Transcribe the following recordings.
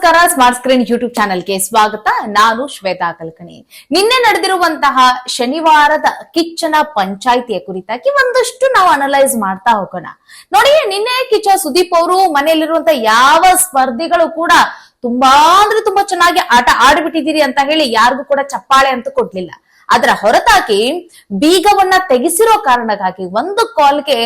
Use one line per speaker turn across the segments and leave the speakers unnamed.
ನಮಸ್ಕಾರ smart screen YouTube ಚಾನೆಲ್ಗೆ ಸ್ವಾಗತ. ನಾನು ಶ್ವೇತಾ ಕಲ್ಕಣಿ. ನಿನ್ನೆ ನಡೆದಿರುವಂತಹ ಶನಿವಾರದ ಕಿಚ್ಚನ ಪಂಚಾಯಿತಿಯ ಕುರಿತಾಗಿ ಒಂದಷ್ಟು ನಾವು ಅನಲೈಸ್ ಮಾಡ್ತಾ ಹೋಗೋಣ. ನೋಡಿ, ನಿನ್ನೆ ಕಿಚ್ಚ ಸುದೀಪ್ ಅವರು ಮನೆಯಲ್ಲಿರುವಂತಹ ಯಾವ ಸ್ಪರ್ಧಿಗಳು ಕೂಡ ತುಂಬಾ ಅಂದ್ರೆ ತುಂಬಾ ಚೆನ್ನಾಗಿ ಆಟ ಆಡ್ಬಿಟ್ಟಿದ್ದೀರಿ ಅಂತ ಹೇಳಿ ಯಾರಿಗೂ ಕೂಡ ಚಪ್ಪಾಳೆ ಅಂತ ಕೊಡ್ಲಿಲ್ಲ. ಅದರ ಹೊರತಾಗಿ ಬೀಗವನ್ನ ತೆಗೆಸಿರೋ ಕಾರಣಕ್ಕಾಗಿ ಒಂದು ಕಾಲ್ಗೆ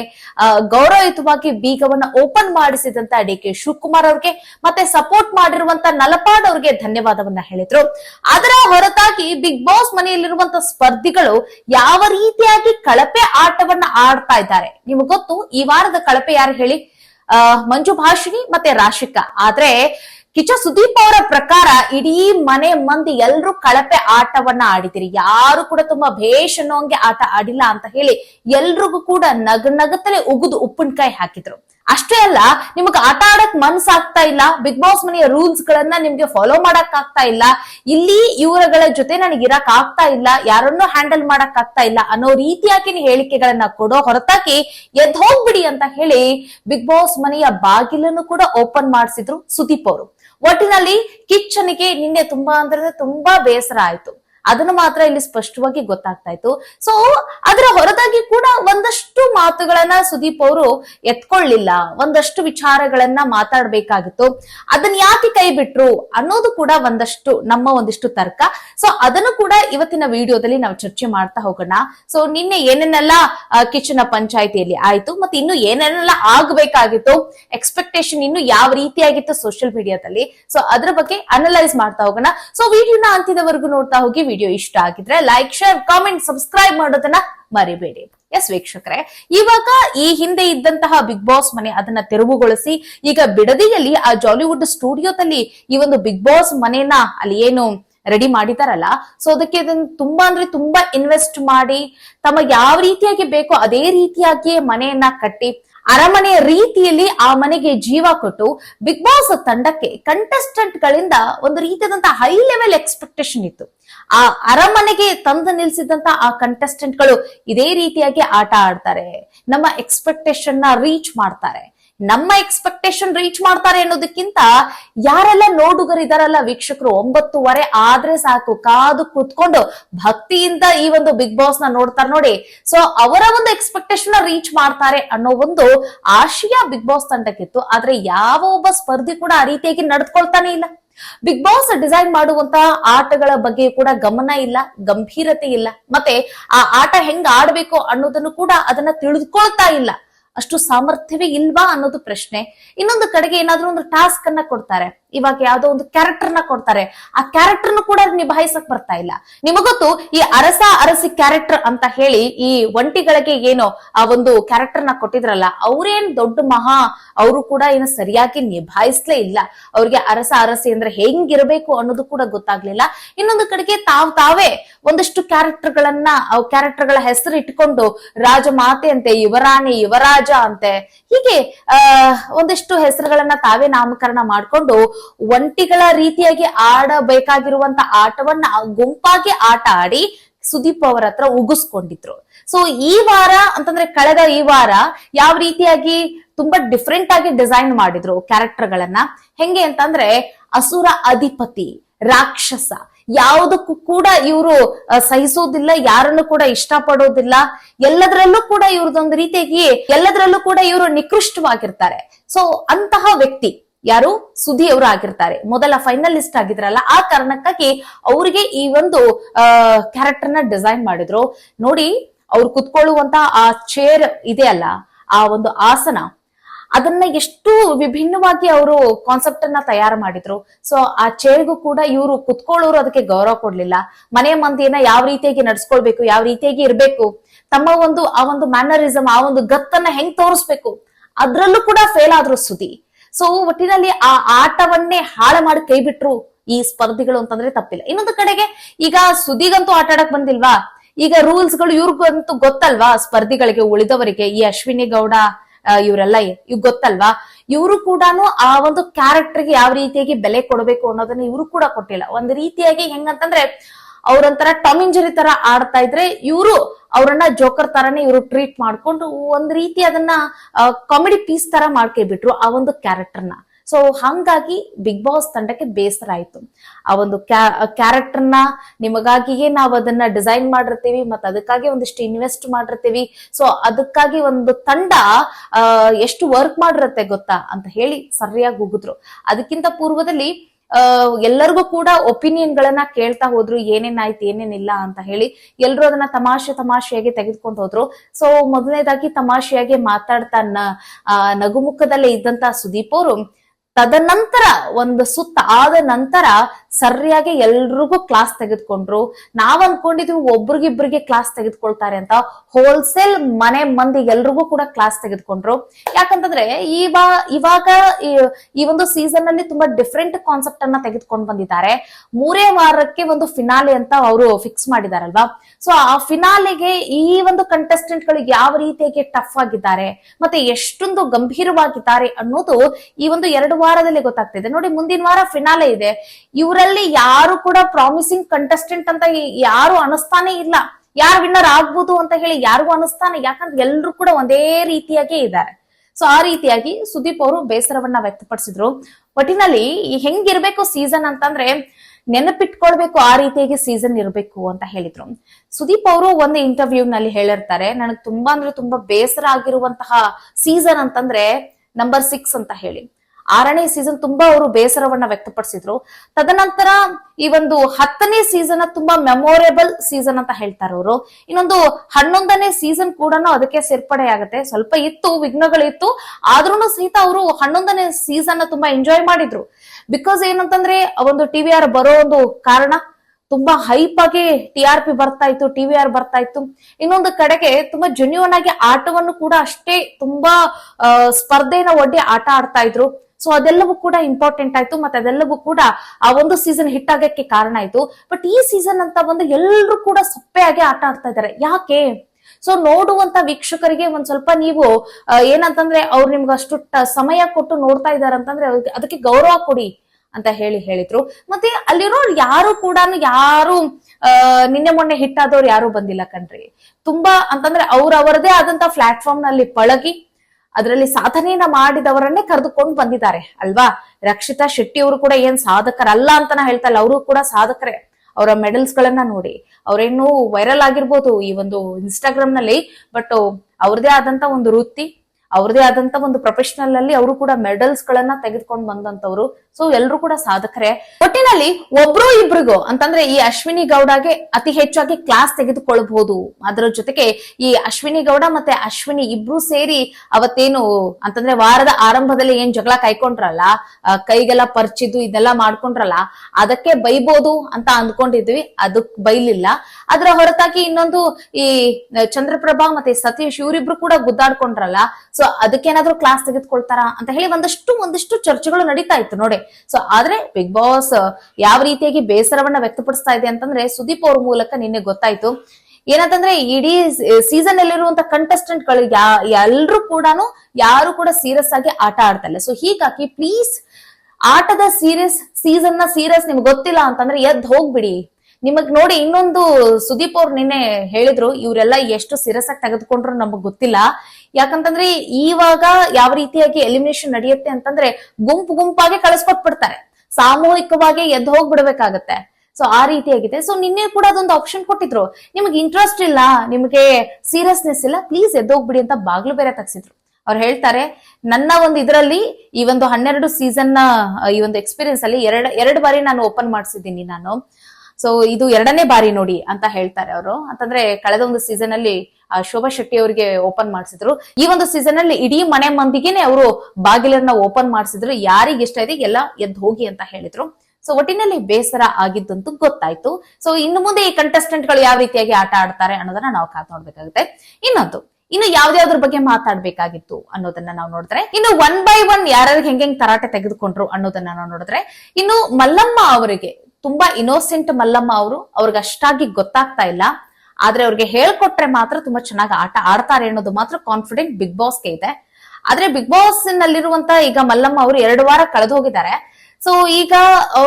ಗೌರವಯುತವಾಗಿ ಬೀಗವನ್ನ ಓಪನ್ ಮಾಡಿಸಿದಂತ ಡಿ ಕೆ ಶಿವಕುಮಾರ್ ಅವ್ರಿಗೆ ಮತ್ತೆ ಸಪೋರ್ಟ್ ಮಾಡಿರುವಂತ ನಲಪಾಡ್ ಅವ್ರಿಗೆ ಧನ್ಯವಾದವನ್ನ ಹೇಳಿದ್ರು. ಅದರ ಹೊರತಾಗಿ ಬಿಗ್ ಬಾಸ್ ಮನೆಯಲ್ಲಿರುವಂತ ಸ್ಪರ್ಧಿಗಳು ಯಾವ ರೀತಿಯಾಗಿ ಕಳಪೆ ಆಟವನ್ನ ಆಡ್ತಾ ಇದ್ದಾರೆ? ನಿಮ್ಗೆ ಗೊತ್ತು, ಈ ವಾರದ ಕಳಪೆ ಯಾರು ಹೇಳಿ? ಅಹ್ ಮಂಜು ಭಾಷಿಣಿ ಮತ್ತೆ ರಾಶಿಕಾ. ಆದ್ರೆ ಕಿಚ್ಚ ಸುದೀಪ್ ಅವರ ಪ್ರಕಾರ ಇಡೀ ಮನೆ ಮಂದಿ ಎಲ್ರು ಕಳಪೆ ಆಟವನ್ನ ಆಡಿದಿರಿ. ಯಾರು ಕೂಡ ತುಂಬಾ ಭೇಷ್ ಅನ್ನೋಂಗೆ ಆಟ ಆಡಿಲ್ಲ ಅಂತ ಹೇಳಿ ಎಲ್ರಿಗೂ ಕೂಡ ನಗ ನಗತ್ತಲೆ ಉಗುದು ಉಪ್ಪಿನಕಾಯಿ ಹಾಕಿದ್ರು. ಅಷ್ಟೇ ಅಲ್ಲ, ನಿಮಗೆ ಆಟ ಆಡಕ್ ಮನ್ಸಾಗ್ತಾ ಇಲ್ಲ, ಬಿಗ್ ಬಾಸ್ ಮನೆಯ ರೂಲ್ಸ್ ಗಳನ್ನ ನಿಮ್ಗೆ ಫಾಲೋ ಮಾಡಕ್ ಆಗ್ತಾ ಇಲ್ಲ, ಇಲ್ಲಿ ಇವರಗಳ ಜೊತೆ ನನಗೆ ಇರಕ್ ಆಗ್ತಾ ಇಲ್ಲ, ಯಾರನ್ನೂ ಹ್ಯಾಂಡಲ್ ಮಾಡಕ್ ಆಗ್ತಾ ಇಲ್ಲ ಅನ್ನೋ ರೀತಿಯಾಗಿ ಹೇಳಿಕೆಗಳನ್ನ ಕೊಡೋ ಹೊರತಾಗಿ ಎದ್ ಹೋಗ್ಬಿಡಿ ಅಂತ ಹೇಳಿ ಬಿಗ್ ಬಾಸ್ ಮನೆಯ ಬಾಗಿಲನ್ನು ಕೂಡ ಓಪನ್ ಮಾಡಿಸಿದ್ರು ಸುದೀಪ್ ಅವರು. ಒಟ್ಟಿನಲ್ಲಿ ಕಿಚ್ಚನಿಗೆ ನಿನ್ನೆ ತುಂಬಾ ಅಂದ್ರೆ ತುಂಬಾ ಬೇಸರ ಆಯ್ತು. ಅದನ್ನು ಮಾತ್ರ ಇಲ್ಲಿ ಸ್ಪಷ್ಟವಾಗಿ ಗೊತ್ತಾಗ್ತಾ ಇತ್ತು. ಸೊ ಅದರ ಹೊರತಾಗಿ ಕೂಡ ಒಂದಷ್ಟು ಮಾತುಗಳನ್ನ ಸುದೀಪ್ ಅವರು ಎತ್ಕೊಳ್ಳಿಲ್ಲ. ಒಂದಷ್ಟು ವಿಚಾರಗಳನ್ನ ಮಾತಾಡ್ಬೇಕಾಗಿತ್ತು. ಅದನ್ನ ಯಾಕೆ ಕೈ ಬಿಟ್ರು ಅನ್ನೋದು ಕೂಡ ಒಂದಷ್ಟು ನಮ್ಮ ಒಂದಿಷ್ಟು ತರ್ಕ. ಸೊ ಅದನ್ನು ಕೂಡ ಇವತ್ತಿನ ವಿಡಿಯೋದಲ್ಲಿ ನಾವು ಚರ್ಚೆ ಮಾಡ್ತಾ ಹೋಗೋಣ. ಸೊ ನಿನ್ನೆ ಏನೇನೆಲ್ಲ ಕಿಚನ ಪಂಚಾಯಿತಿಯಲ್ಲಿ ಆಯ್ತು, ಮತ್ತೆ ಇನ್ನು ಏನೇನೆಲ್ಲ ಆಗ್ಬೇಕಾಗಿತ್ತು ಎಕ್ಸ್ಪೆಕ್ಟೇಷನ್ ಇನ್ನು ಯಾವ ರೀತಿಯಾಗಿತ್ತು ಸೋಷಿಯಲ್ ಮೀಡಿಯಾದಲ್ಲಿ ಸೊ ಅದ್ರ ಬಗ್ಗೆ ಅನಲೈಸ್ ಮಾಡ್ತಾ ಹೋಗೋಣ. ಸೊ ವಿಡಿಯೋನ ಅಂತ್ಯದವರೆಗೂ ನೋಡ್ತಾ ಹೋಗಿ ವಿಡಿಯೋ ಇಷ್ಟ ಆಗಿದ್ರೆ ಲೈಕ್ ಶೇರ್ ಕಾಮೆಂಟ್ ಸಬ್ಸ್ಕ್ರೈಬ್ ಮಾಡೋದನ್ನ ಮರಿಬೇಡಿ. ಎಸ್ ವೀಕ್ಷಕರೇ, ಇವಾಗ ಈ ಹಿಂದೆ ಇದ್ದಂತಹ ಬಿಗ್ ಬಾಸ್ ಮನೆ ಅದನ್ನ ತೆರವುಗೊಳಿಸಿ, ಈಗ ಬಿಡದಿಯಲ್ಲಿ ಆ ಜಾಲಿವುಡ್ ಸ್ಟುಡಿಯೋದಲ್ಲಿ ಈ ಒಂದು ಬಿಗ್ ಬಾಸ್ ಮನೆನ ಅಲ್ಲಿ ಏನು ರೆಡಿ ಮಾಡಿದಾರಲ್ಲ ಸೊ ಅದಕ್ಕೆ ಅದನ್ನ ತುಂಬಾ ಅಂದ್ರೆ ತುಂಬಾ ಇನ್ವೆಸ್ಟ್ ಮಾಡಿ, ತಮಗೆ ಯಾವ ರೀತಿಯಾಗಿ ಬೇಕೋ ಅದೇ ರೀತಿಯಾಗಿ ಮನೆಯನ್ನ ಕಟ್ಟಿ, ಅರಮನೆ ರೀತಿಯಲ್ಲಿ ಆ ಮನೆಗೆ ಜೀವ ಕೊಟ್ಟು ಬಿಗ್ ಬಾಸ್ ತಂಡಕ್ಕೆ ಕಂಟೆಸ್ಟೆಂಟ್ ಗಳಿಂದ ಒಂದು ರೀತಿಯಾದಂತಹ ಹೈ ಲೆವೆಲ್ ಎಕ್ಸ್ಪೆಕ್ಟೇಷನ್ ಇತ್ತು. ಆ ಅರಮನೆಗೆ ತಂದು ನಿಲ್ಸಿದಂತ ಆ ಕಂಟೆಸ್ಟೆಂಟ್ಗಳು ಇದೇ ರೀತಿಯಾಗಿ ಆಟ ಆಡ್ತಾರೆ. ನಮ್ಮ ಎಕ್ಸ್ಪೆಕ್ಟೇಷನ್ನ ರೀಚ್ ಮಾಡ್ತಾರೆ. ನಮ್ಮ ಎಕ್ಸ್ಪೆಕ್ಟೇಷನ್ ರೀಚ್ ಮಾಡ್ತಾರೆ ಅನ್ನೋದಕ್ಕಿಂತ ಯಾರೆಲ್ಲ ನೋಡುಗರಿದಾರಲ್ಲ ವೀಕ್ಷಕರು, ಒಂಬತ್ತುವರೆ ಆದ್ರೆ ಸಾಕು. ಕಾದು ಕೂತ್ಕೊಂಡು ಭಕ್ತಿಯಿಂದ ಈ ಒಂದು ಬಿಗ್ ಬಾಸ್ನ ನೋಡ್ತಾರೆ ನೋಡಿ. ಸೊ ಅವರ ಒಂದು ಎಕ್ಸ್ಪೆಕ್ಟೇಷನ್ ರೀಚ್ ಮಾಡ್ತಾರೆ ಅನ್ನೋ ಒಂದು ಆಶಯ ಬಿಗ್ ಬಾಸ್ ತಂಡಕ್ಕಿತ್ತು. ಆದ್ರೆ ಯಾವ ಒಬ್ಬ ಸ್ಪರ್ಧಿ ಕೂಡ ಆ ರೀತಿಯಾಗಿ ನಡ್ಕೊಳ್ತಾನೆ ಇಲ್ಲ. ಬಿಗ್ ಬಾಸ್ ಡಿಸೈನ್ ಮಾಡುವಂತ ಆಟಗಳ ಬಗ್ಗೆ ಕೂಡ ಗಮನ ಇಲ್ಲ, ಗಂಭೀರತೆ ಇಲ್ಲ. ಮತ್ತೆ ಆ ಆಟ ಹೆಂಗ್ ಆಡ್ಬೇಕು ಅನ್ನೋದನ್ನು ಕೂಡ ಅದನ್ನ ತಿಳಿದುಕೊಳ್ತಾ ಇಲ್ಲ. ಅಷ್ಟು ಸಾಮರ್ಥ್ಯವೇ ಇಲ್ವಾ ಅನ್ನೋದು ಪ್ರಶ್ನೆ. ಇನ್ನೊಂದು ಕಡೆಗೆ ಏನಾದ್ರೂ ಒಂದು ಟಾಸ್ಕ್ ಅನ್ನ ಕೊಡ್ತಾರೆ. ಇವಾಗ ಯಾವ್ದೋ ಒಂದು ಕ್ಯಾರೆಕ್ಟರ್ನ ಕೊಡ್ತಾರೆ. ಆ ಕ್ಯಾರೆಕ್ಟರ್ ಕೂಡ ನಿಭಾಯಿಸಕ್ ಬರ್ತಾ ಇಲ್ಲ. ನಿಮಗೊತ್ತು ಈ ಅರಸ ಅರಸಿ ಕ್ಯಾರೆಕ್ಟರ್ ಅಂತ ಹೇಳಿ ಈ ಒಂಟಿಗಳಿಗೆ ಏನೋ ಆ ಒಂದು ಕ್ಯಾರೆಕ್ಟರ್ನ ಕೊಟ್ಟಿದ್ರಲ್ಲ, ಅವ್ರೇನ್ ದೊಡ್ಡ ಮಹಾ ಅವರು ಕೂಡ ಏನು ಸರಿಯಾಗಿ ನಿಭಾಯಿಸ್ಲೇ ಇಲ್ಲ. ಅವ್ರಿಗೆ ಅರಸ ಅರಸಿ ಅಂದ್ರೆ ಹೆಂಗಿರ್ಬೇಕು ಅನ್ನೋದು ಕೂಡ ಗೊತ್ತಾಗ್ಲಿಲ್ಲ. ಇನ್ನೊಂದು ಕಡೆಗೆ ತಾವ್ ತಾವೇ ಒಂದಷ್ಟು ಕ್ಯಾರೆಕ್ಟರ್ ಗಳನ್ನ ಕ್ಯಾರೆಕ್ಟರ್ಗಳ ಹೆಸರು ಇಟ್ಕೊಂಡು ರಾಜಮಾತೆ ಅಂತೆ, ಯುವರಾಣಿ, ಯುವರಾಜ ಅಂತೆ, ಹೀಗೆ ಒಂದಿಷ್ಟು ಹೆಸರುಗಳನ್ನ ತಾವೇ ನಾಮಕರಣ ಮಾಡ್ಕೊಂಡು ಒಂಟಿಗಳ ರೀತಿಯಾಗಿ ಆಡಬೇಕಾಗಿರುವಂತ ಆಟವನ್ನ ಗುಂಪಾಗಿ ಆಟ ಆಡಿ ಸುದೀಪ್ ಅವರ ಹತ್ರ ಉಗಿಸ್ಕೊಂಡಿದ್ರು. ಸೊ ಈ ವಾರ ಅಂತಂದ್ರೆ ಕಳೆದ ಈ ವಾರ ಯಾವ ರೀತಿಯಾಗಿ ತುಂಬಾ ಡಿಫ್ರೆಂಟ್ ಆಗಿ ಡಿಸೈನ್ ಮಾಡಿದ್ರು ಕ್ಯಾರೆಕ್ಟರ್ ಗಳನ್ನ ಹೆಂಗೆ ಅಂತಂದ್ರೆ ಅಸುರ ಅಧಿಪತಿ, ರಾಕ್ಷಸ ಯಾವುದಕ್ಕೂ ಕೂಡ ಇವರು ಸಹಿಸೋದಿಲ್ಲ, ಯಾರನ್ನು ಕೂಡ ಇಷ್ಟಪಡೋದಿಲ್ಲ. ಎಲ್ಲದರಲ್ಲೂ ಕೂಡ ಇವ್ರದೊಂದು ರೀತಿಯಾಗಿ ಎಲ್ಲದರಲ್ಲೂ ಕೂಡ ಇವರು ನಿಕೃಷ್ಟವಾಗಿರ್ತಾರೆ. ಸೊ ಅಂತಹ ವ್ಯಕ್ತಿ ಯಾರು? ಸುದಿ ಅವರು ಆಗಿರ್ತಾರೆ. ಮೊದಲ ಫೈನಲಿಸ್ಟ್ ಆಗಿದ್ರಲ್ಲ, ಆ ಕಾರಣಕ್ಕಾಗಿ ಅವರಿಗೆ ಈ ಒಂದು ಕ್ಯಾರೆಕ್ಟರ್ನ ಡಿಸೈನ್ ಮಾಡಿದ್ರು. ನೋಡಿ, ಅವ್ರು ಕುತ್ಕೊಳ್ಳುವಂತ ಆ ಚೇರ್ ಇದೆ ಅಲ್ಲ, ಆ ಒಂದು ಆಸನ, ಅದನ್ನ ಎಷ್ಟು ವಿಭಿನ್ನವಾಗಿ ಅವರು ಕಾನ್ಸೆಪ್ಟ್ ಅನ್ನ ತಯಾರು ಮಾಡಿದ್ರು. ಸೊ ಆ ಚೇರ್ಗೂ ಕೂಡ ಇವರು ಕುತ್ಕೊಳ್ಳೋರು ಅದಕ್ಕೆ ಗೌರವ ಕೊಡ್ಲಿಲ್ಲ. ಮನೆ ಮಂದಿಯನ್ನ ಯಾವ ರೀತಿಯಾಗಿ ನಡ್ಸ್ಕೊಳ್ಬೇಕು, ಯಾವ ರೀತಿಯಾಗಿ ಇರ್ಬೇಕು, ತಮ್ಮ ಒಂದು, ಆ ಒಂದು ಮ್ಯಾನರಿಸಮ್ ಆ ಒಂದು ಗತ್ತನ್ನ ಹೆಂಗ್ ತೋರಿಸ್ಬೇಕು, ಅದ್ರಲ್ಲೂ ಕೂಡ ಫೇಲ್ ಆದ್ರು ಸುದಿ ಸೊ ಒಟ್ಟಿನಲ್ಲಿ ಆ ಆಟವನ್ನೇ ಹಾಳು ಮಾಡಿ ಕೈ ಬಿಟ್ರು ಈ ಸ್ಪರ್ಧಿಗಳು ಅಂತಂದ್ರೆ ತಪ್ಪಿಲ್ಲ. ಇನ್ನೊಂದು ಕಡೆಗೆ ಈಗ ಸುದಿಗಂತೂ ಆಟ ಆಡಕ್ ಬಂದಿಲ್ವಾ? ಈಗ ರೂಲ್ಸ್ಗಳು ಇವ್ರಿಗಂತೂ ಗೊತ್ತಲ್ವಾ? ಸ್ಪರ್ಧಿಗಳಿಗೆ ಉಳಿದವರಿಗೆ, ಈ ಅಶ್ವಿನಿ ಗೌಡ ಇವರೆಲ್ಲ ಇವ್ ಗೊತ್ತಲ್ವಾ? ಇವರು ಕೂಡ ಆ ಒಂದು ಕ್ಯಾರೆಕ್ಟರ್ಗೆ ಯಾವ ರೀತಿಯಾಗಿ ಬೆಲೆ ಕೊಡಬೇಕು ಅನ್ನೋದನ್ನ ಇವರು ಕೂಡ ಕೊಟ್ಟಿಲ್ಲ. ಒಂದ್ ರೀತಿಯಾಗಿ ಹೆಂಗಂತಂದ್ರೆ ಅವ್ರೊಂಥರ ಟಮ್ ಇಂಜರಿ ತರ ಆಡ್ತಾ ಇದ್ರೆ ಇವರು ಅವ್ರನ್ನ ಜೋಕರ್ ತರಾನೇ ಇವರು ಟ್ರೀಟ್ ಮಾಡ್ಕೊಂಡು ಒಂದ್ ರೀತಿ ಅದನ್ನ ಕಾಮಿಡಿ ಪೀಸ್ ತರ ಮಾಡ್ಕೊಬಿಟ್ರು ಆ ಒಂದು ಕ್ಯಾರೆಕ್ಟರ್ನ ಸೊ ಹಂಗಾಗಿ ಬಿಗ್ ಬಾಸ್ ತಂಡಕ್ಕೆ ಬೇಸರ ಆಯ್ತು. ಆ ಒಂದು ಕ್ಯಾರೆಕ್ಟರ್ನ ನಿಮಗಾಗಿಯೇ ನಾವು ಅದನ್ನ ಡಿಸೈನ್ ಮಾಡಿರ್ತೀವಿ ಮತ್ತೆ ಅದಕ್ಕಾಗಿ ಒಂದಿಷ್ಟು ಇನ್ವೆಸ್ಟ್ ಮಾಡಿರ್ತೀವಿ. ಸೊ ಅದಕ್ಕಾಗಿ ಒಂದು ತಂಡ ಎಷ್ಟು ವರ್ಕ್ ಮಾಡಿರುತ್ತೆ ಗೊತ್ತಾ ಅಂತ ಹೇಳಿ ಸರಿಯಾಗಿ ಹೋಗಿದ್ರು ಅದಕ್ಕಿಂತ ಪೂರ್ವದಲ್ಲಿ ಎಲ್ಲರಿಗೂ ಕೂಡ ಒಪಿನಿಯನ್ ಗಳನ್ನ ಕೇಳ್ತಾ ಹೋದ್ರು ಏನೇನಾಯ್ತು ಏನೇನಿಲ್ಲ ಅಂತ ಹೇಳಿ ಎಲ್ರು ಅದನ್ನ ತಮಾಷೆ ತಮಾಷೆಯಾಗಿ ತೆಗೆದುಕೊಂಡು ಹೋದ್ರು. ಸೊ ಮೊದಲನೇದಾಗಿ ತಮಾಷೆಯಾಗಿ ಮಾತಾಡ್ತಾ ನಗುಮುಖದಲ್ಲೇ ಇದ್ದಂತ ಸುದೀಪ್ ಅವರು ತದನಂತರ ಒಂದು ಸುತ್ತ ಆದ ನಂತರ ಸರಿಯಾಗಿ ಎಲ್ರಿಗೂ ಕ್ಲಾಸ್ ತೆಗೆದುಕೊಂಡ್ರು. ನಾವ್ ಅನ್ಕೊಂಡಿದ್ವಿ ಒಬ್ರಿಗಿಬ್ರಿಗೆ ಕ್ಲಾಸ್ ತೆಗೆದುಕೊಳ್ತಾರೆ ಅಂತ. ಹೋಲ್ಸೇಲ್ ಮನೆ ಮಂದಿ ಎಲ್ರಿಗೂ ಕೂಡ ಕ್ಲಾಸ್ ತೆಗೆದುಕೊಂಡ್ರು. ಯಾಕಂತಂದ್ರೆ ಇವಾ ಇವಾಗ ಈ- ಒಂದು ಸೀಸನ್ ಅಲ್ಲಿ ತುಂಬಾ ಡಿಫ್ರೆಂಟ್ ಕಾನ್ಸೆಪ್ಟ್ ಅನ್ನ ತೆಗೆದುಕೊಂಡು ಬಂದಿದ್ದಾರೆ. ಮೂರೇ ವಾರಕ್ಕೆ ಒಂದು ಫಿನಾಲೆ ಅಂತ ಅವರು ಫಿಕ್ಸ್ ಮಾಡಿದಾರಲ್ವಾ? ಸೊ ಆ ಫಿನಾಲೆಗೆ ಈ ಒಂದು ಕಂಟೆಸ್ಟೆಂಟ್ಗಳು ಯಾವ ರೀತಿಯಾಗಿ ಟಫ್ ಆಗಿದ್ದಾರೆ, ಮತ್ತೆ ಎಷ್ಟೊಂದು ಗಂಭೀರವಾಗಿದ್ದಾರೆ ಅನ್ನೋದು ಈ ಒಂದು ಎರಡು ವಾರದಲ್ಲಿ ಗೊತ್ತಾಗ್ತಿದೆ. ನೋಡಿ, ಮುಂದಿನ ವಾರ ಫಿನಾಲೆ ಇದೆ. ಇವರಲ್ಲಿ ಯಾರು ಕೂಡ ಪ್ರಾಮಿಸಿಂಗ್ ಕಂಟೆಸ್ಟೆಂಟ್ ಅಂತ ಯಾರು ಅನಿಸ್ತಾನೆ ಇಲ್ಲ. ಯಾರು ವಿನ್ನರ್ ಆಗ್ಬೋದು ಅಂತ ಹೇಳಿ ಯಾರಿಗೂ ಅನಿಸ್ತಾನೆ ಯಾಕಂದ್ರೆ ಎಲ್ರು ಕೂಡ ಒಂದೇ ರೀತಿಯಾಗಿ ಇದ್ದಾರೆ. ಸೊ ಆ ರೀತಿಯಾಗಿ ಸುದೀಪ್ ಅವರು ಬೇಸರವನ್ನ ವ್ಯಕ್ತಪಡಿಸಿದ್ರು. ಒಟ್ಟಿನಲ್ಲಿ ಹೆಂಗಿರ್ಬೇಕು ಸೀಸನ್ ಅಂತಂದ್ರೆ ನೆನಪಿಟ್ಕೊಳ್ಬೇಕು ಆ ರೀತಿಯಾಗಿ ಸೀಸನ್ ಇರಬೇಕು ಅಂತ ಹೇಳಿದ್ರು. ಸುದೀಪ್ ಅವರು ಒಂದು ಇಂಟರ್ವ್ಯೂ ನಲ್ಲಿ ಹೇಳಿರ್ತಾರೆ, ನನಗೆ ತುಂಬಾ ಅಂದ್ರೆ ತುಂಬಾ ಬೇಸರ ಆಗಿರುವಂತಹ ಸೀಸನ್ ಅಂತಂದ್ರೆ ನಂಬರ್ ಸಿಕ್ಸ್ ಅಂತ ಹೇಳಿ. ಆರನೇ ಸೀಸನ್ ತುಂಬಾ ಅವರು ಬೇಸರವನ್ನ ವ್ಯಕ್ತಪಡಿಸಿದ್ರು. ತದನಂತರ ಈ ಒಂದು ಹತ್ತನೇ ಸೀಸನ್ ತುಂಬಾ ಮೆಮೊರೇಬಲ್ ಸೀಸನ್ ಅಂತ ಹೇಳ್ತಾರೆ ಅವರು. ಇನ್ನೊಂದು ಹನ್ನೊಂದನೇ ಸೀಸನ್ ಕೂಡ ಅದಕ್ಕೆ ಸೇರ್ಪಡೆ ಆಗುತ್ತೆ. ಸ್ವಲ್ಪ ಇತ್ತು, ವಿಘ್ನಗಳಿತ್ತು. ಆದ್ರೂ ಸಹಿತ ಅವರು ಹನ್ನೊಂದನೇ ಸೀಸನ್ ತುಂಬಾ ಎಂಜಾಯ್ ಮಾಡಿದ್ರು. ಬಿಕಾಸ್ ಏನಂತಂದ್ರೆ, ಒಂದು ಟಿವಿ ಆರ್ ಬರೋ ಒಂದು ಕಾರಣ, ತುಂಬಾ ಹೈಪ್ ಆಗಿ ಟಿ ಆರ್ ಪಿ ಬರ್ತಾ ಇತ್ತು ಟಿವಿ ಆರ್ ಬರ್ತಾ ಇತ್ತು. ಇನ್ನೊಂದು ಕಡೆಗೆ ತುಂಬಾ ಜೆನ್ಯೂನ್ ಆಗಿ ಆಟವನ್ನು ಕೂಡ ಅಷ್ಟೇ ತುಂಬಾ ಸ್ಪರ್ಧೆಯನ್ನ ಒಡ್ಡಿ ಆಟ ಆಡ್ತಾ ಇದ್ರು. ಸೊ ಅದೆಲ್ಲವೂ ಕೂಡ ಇಂಪಾರ್ಟೆಂಟ್ ಆಯ್ತು ಮತ್ತೆ ಅದೆಲ್ಲವೂ ಕೂಡ ಆ ಒಂದು ಸೀಸನ್ ಹಿಟ್ ಆಗಕ್ಕೆ ಕಾರಣ ಆಯ್ತು. ಬಟ್ ಈ ಸೀಸನ್ ಅಂತ ಬಂದು ಎಲ್ಲರೂ ಕೂಡ ಸಪ್ಪೆಯಾಗಿ ಆಟ ಆಡ್ತಾ ಇದ್ದಾರೆ. ಯಾಕೆ? ಸೊ ನೋಡುವಂತ ವೀಕ್ಷಕರಿಗೆ ಒಂದ್ ಸ್ವಲ್ಪ ನೀವು ಏನಂತಂದ್ರೆ ಅವ್ರು ನಿಮ್ಗೆ ಅಷ್ಟು ಸಮಯ ಕೊಟ್ಟು ನೋಡ್ತಾ ಇದಾರೆ ಅಂತಂದ್ರೆ ಅದಕ್ಕೆ- ಗೌರವ ಕೊಡಿ ಅಂತ ಹೇಳಿ ಹೇಳಿದ್ರು. ಮತ್ತೆ ಅಲ್ಲಿರೋ ಯಾರು ಕೂಡ ಯಾರು ನಿನ್ನೆ ಮೊನ್ನೆ ಹಿಟ್ ಆದವ್ರು ಯಾರು ಬಂದಿಲ್ಲ ಕಣ್ರಿ. ತುಂಬಾ ಅಂತಂದ್ರೆ ಅವ್ರವರದೇ ಆದಂತ ಪ್ಲಾಟ್ಫಾರ್ಮ್ನಲ್ಲಿ ಪಳಗಿ ಅದರಲ್ಲಿ ಸಾಧನೆಯನ್ನ ಮಾಡಿದವರನ್ನೇ ಕರೆದುಕೊಂಡು ಬಂದಿದ್ದಾರೆ, ಅಲ್ವಾ? ರಕ್ಷಿತಾ ಶೆಟ್ಟಿ ಅವರು ಕೂಡ ಏನ್ ಸಾಧಕರಲ್ಲ ಅಂತ ನಾ ಹೇಳ್ತಾ ಅವರು ಕೂಡ ಸಾಧಕರೇ. ಅವರ ಮೆಡಲ್ಸ್ ಗಳನ್ನ ನೋಡಿ. ಅವ್ರೇನು ವೈರಲ್ ಆಗಿರ್ಬೋದು ಈ ಒಂದು ಇನ್ಸ್ಟಾಗ್ರಾಮ್ನಲ್ಲಿ ಬಟ್ ಅವ್ರದೇ ಆದಂತ ಒಂದು ವೃತ್ತಿ, ಅವ್ರದೇ ಆದಂತ ಒಂದು ಪ್ರೊಫೆಷನಲ್ ಅಲ್ಲಿ ಅವರು ಕೂಡ ಮೆಡಲ್ಸ್ ಗಳನ್ನ ತೆಗೆದುಕೊಂಡು ಬಂದಂತವ್ರು ಸೊ ಎಲ್ರು ಕೂಡ ಸಾಧಕರೇ. ಒಟ್ಟಿನಲ್ಲಿ ಒಬ್ರು ಇಬ್ರಿಗೂ ಅಂತಂದ್ರೆ ಈ ಅಶ್ವಿನಿ ಗೌಡಗೆ ಅತಿ ಹೆಚ್ಚಾಗಿ ಕ್ಲಾಸ್ ತೆಗೆದುಕೊಳ್ಬಹುದು. ಅದರ ಜೊತೆಗೆ ಈ ಅಶ್ವಿನಿ ಗೌಡ ಮತ್ತೆ ಅಶ್ವಿನಿ ಇಬ್ರು ಸೇರಿ ಅವತ್ತೇನು ಅಂತಂದ್ರೆ ವಾರದ ಆರಂಭದಲ್ಲಿ ಏನ್ ಜಗಳ ಕಾಯ್ಕೊಂಡ್ರಲ್ಲ ಆ, ಕೈಗೆಲ್ಲ ಪರ್ಚಿದ್ದು ಇದೆಲ್ಲ ಮಾಡ್ಕೊಂಡ್ರಲ್ಲ ಅದಕ್ಕೆ ಬೈಬೋದು ಅಂತ ಅಂದ್ಕೊಂಡಿದ್ವಿ. ಅದಕ್ ಬೈಲಿಲ್ಲ. ಅದರ ಹೊರತಾಗಿ ಇನ್ನೊಂದು ಈ ಚಂದ್ರಪ್ರಭಾ ಮತ್ತೆ ಸತೀಶ್ ಇವರಿಬ್ರು ಕೂಡ ಗುದ್ದಾಡ್ಕೊಂಡ್ರಲ್ಲ. ಸೊ ಅದಕ್ಕೇನಾದ್ರೂ ಕ್ಲಾಸ್ ತೆಗೆದುಕೊಳ್ತಾರ ಅಂತ ಹೇಳಿ ಒಂದಷ್ಟು ಒಂದಷ್ಟು ಚರ್ಚೆಗಳು ನಡೀತಾ ಇತ್ತು. ನೋಡಿ ಸೊ ಆದ್ರೆ ಬಿಗ್ ಬಾಸ್ ಯಾವ ರೀತಿಯಾಗಿ ಬೇಸರವನ್ನ ವ್ಯಕ್ತಪಡಿಸ್ತಾ ಇದೆ ಅಂತಂದ್ರೆ ಸುದೀಪ್ ಅವ್ರ ಮೂಲಕ ನಿನ್ನೆ ಗೊತ್ತಾಯ್ತು. ಏನಂತಂದ್ರೆ ಇಡೀ ಸೀಸನ್ ಅಲ್ಲಿರುವಂತ ಕಂಟೆಸ್ಟೆಂಟ್ಗಳು ಎಲ್ರು ಕೂಡ ಯಾರು ಕೂಡ ಸೀರಿಯಸ್ ಆಗಿ ಆಟ ಆಡ್ತಾ ಇಲ್ಲ. ಸೊ ಹೀಗಾಗಿ ಪ್ಲೀಸ್ ಆಟದ ಸೀರಿಯಸ್ ಸೀಸನ್ನ ಸೀರಿಯಸ್ ನಿಮ್ಗೆ ಗೊತ್ತಿಲ್ಲ ಅಂತಂದ್ರೆ ಎದ್ ಹೋಗ್ಬಿಡಿ. ನಿಮಗ್ ನೋಡಿ ಇನ್ನೊಂದು ಸುದೀಪ್ ಅವ್ರು ನಿನ್ನೆ ಹೇಳಿದ್ರು, ಇವರೆಲ್ಲ ಎಷ್ಟು ಸೀರಿಯಸ್ ಆಗಿ ತೆಗೆದುಕೊಂಡ್ರು ನಮಗ್ ಗೊತ್ತಿಲ್ಲ. ಯಾಕಂತಂದ್ರೆ ಇವಾಗ ಯಾವ ರೀತಿಯಾಗಿ ಎಲಿಮಿನೇಷನ್ ನಡೆಯುತ್ತೆ ಅಂತಂದ್ರೆ ಗುಂಪು ಗುಂಪಾಗಿ ಕಳಿಸ್ಕೊಟ್ಬಿಡ್ತಾರೆ ಸಾಮೂಹಿಕವಾಗಿ ಎದ್ದು ಹೋಗ್ಬಿಡ್ಬೇಕಾಗತ್ತೆ. ಸೊ ಆ ರೀತಿಯಾಗಿದೆ ಸೊ ನಿನ್ನೆ ಕೂಡ ಅದೊಂದು ಆಪ್ಷನ್ ಕೊಟ್ಟಿದ್ರು. ನಿಮಗೆ ಇಂಟ್ರೆಸ್ಟ್ ಇಲ್ಲ, ನಿಮಗೆ ಸೀರಿಯಸ್ನೆಸ್ ಇಲ್ಲ ಪ್ಲೀಸ್ ಎದ್ದೋಗ್ಬಿಡಿ ಅಂತ ಬಾಗ್ಲು ಬೇರೆ ತಗ್ಸಿದ್ರು. ಅವ್ರು ಹೇಳ್ತಾರೆ, ನನ್ನ ಒಂದು ಇದರಲ್ಲಿ ಈ ಒಂದು ಹನ್ನೆರಡು ಸೀಸನ್ನ, ಈ ಒಂದು ಎಕ್ಸ್ಪೀರಿಯನ್ಸ್ ಅಲ್ಲಿ ಎರಡ್, ಎರಡು ಬಾರಿ ನಾನು ಓಪನ್ ಮಾಡಿಸಿದ್ದೀನಿ ನಾನು. ಸೊ ಇದು ಎರಡನೇ ಬಾರಿ ನೋಡಿ ಅಂತ ಹೇಳ್ತಾರೆ ಅವರು. ಅಂತಂದ್ರೆ, ಕಳೆದ ಒಂದು ಸೀಸನ್ ಅಲ್ಲಿ ಶೋಭಾ ಶೆಟ್ಟಿ ಅವರಿಗೆ ಓಪನ್ ಮಾಡಿಸಿದ್ರು. ಈ ಒಂದು ಸೀಸನ್ ಅಲ್ಲಿ ಇಡೀ ಮನೆ ಮಂದಿಗೆನೆ ಅವರು ಬಾಗಿಲನ್ನ ಓಪನ್ ಮಾಡಿಸಿದ್ರು ಯಾರಿಗೆ ಇಷ್ಟ ಇದೆ ಎಲ್ಲ ಎದ್ದು ಹೋಗಿ ಅಂತ ಹೇಳಿದ್ರು. ಸೊ ಒಟ್ಟಿನಲ್ಲಿ ಬೇಸರ ಆಗಿದ್ದಂತೂ ಗೊತ್ತಾಯ್ತು. ಸೊ ಇನ್ನು ಮುಂದೆ ಈ ಕಂಟೆಸ್ಟೆಂಟ್ಗಳು ಯಾವ ರೀತಿಯಾಗಿ ಆಟ ಆಡ್ತಾರೆ ಅನ್ನೋದನ್ನ ನಾವು ಕಾತ್ ನೋಡ್ಬೇಕಾಗುತ್ತೆ. ಇನ್ನೊಂದು, ಇನ್ನು ಯಾವ್ದಾವ್ದ್ರ ಬಗ್ಗೆ ಮಾತಾಡ್ಬೇಕಾಗಿತ್ತು ಅನ್ನೋದನ್ನ ನಾವು ನೋಡಿದ್ರೆ, ಇನ್ನು ಒನ್ ಬೈ ಒನ್ ಯಾರ್ಯಾರಿಗೆ ಹೆಂಗ್ ತರಾಟೆ ತೆಗೆದುಕೊಂಡ್ರು ಅನ್ನೋದನ್ನ ನಾವು ನೋಡಿದ್ರೆ, ಇನ್ನು ಮಲ್ಲಮ್ಮ ಅವರಿಗೆ ತುಂಬಾ ಇನೋಸೆಂಟ್ ಮಲ್ಲಮ್ಮ ಅವರು ಅವ್ರಿಗೆ ಅಷ್ಟಾಗಿ ಗೊತ್ತಾಗ್ತಾ ಇಲ್ಲ. ಆದ್ರೆ ಅವ್ರಿಗೆ ಹೇಳ್ಕೊಟ್ರೆ ಮಾತ್ರ ತುಂಬಾ ಚೆನ್ನಾಗಿ ಆಟ ಆಡ್ತಾರೆ ಅನ್ನೋದು ಮಾತ್ರ ಕಾನ್ಫಿಡೆಂಟ್ ಬಿಗ್ ಬಾಸ್ಗೆ ಇದೆ. ಆದ್ರೆ ಬಿಗ್ ಬಾಸ್ ನಲ್ಲಿರುವಂತ ಈಗ ಮಲ್ಲಮ್ಮ ಅವರು ಎರಡು ವಾರ ಕಳೆದು ಹೋಗಿದ್ದಾರೆ. ಸೊ ಈಗ